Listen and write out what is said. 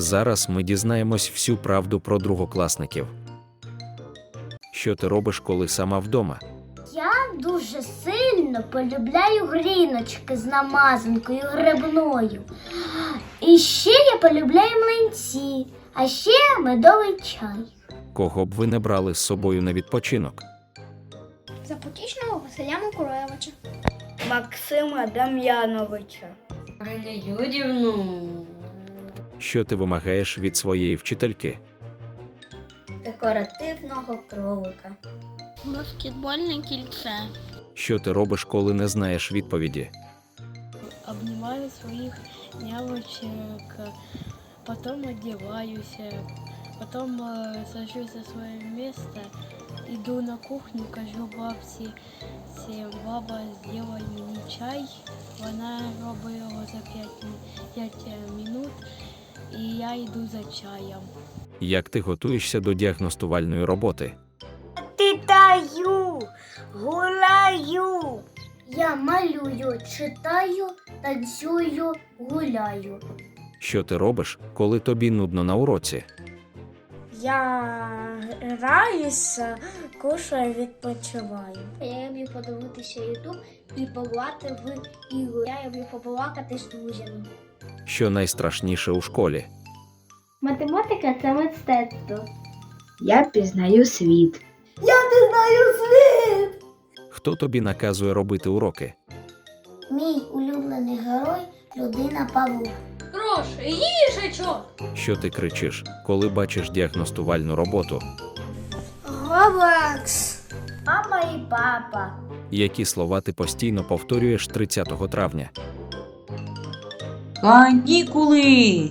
Зараз ми дізнаємось всю правду про другокласників. Що ти робиш, коли сама вдома? Я дуже сильно полюбляю гріночки з намазанкою грибною. І ще я полюбляю млинці, а ще медовий чай. Кого б ви не брали з собою на відпочинок? Запотічного Василя Миколаєвича. Максима Дам'яновича. Юдівну. Що ти вимагаєш від своєї вчительки? Декоративного кролика. Баскетбольне кільце. Що ти робиш, коли не знаєш відповіді? Обнимаю своих нявочек, потом одеваюсь, потом э, сажусь за свое место, иду на кухню, кажу бабці, «Сі, баба, сделай мені чай. Вона робить його за 5, 5 минут, і я йду за чаєм. Як ти готуєшся до діагностувальної роботи? Титаю, гулаю. Я малюю, читаю, танцюю, гуляю. Що ти робиш, коли тобі нудно на уроці? Я граюся, кушаю, відпочиваю. Я люблю подивитися ютуб і пограти в ігри. Я люблю побалакати з друзями. Що найстрашніше у школі? Математика це мистецтво. Я пізнаю світ. Я пізнаю світ. Хто тобі наказує робити уроки? Мій улюблений герой людина Павук. Гроші, їжачок. Що ти кричиш, коли бачиш діагностувальну роботу? Роблекс. Мама і папа. Які слова ти постійно повторюєш 30 травня? Канікули!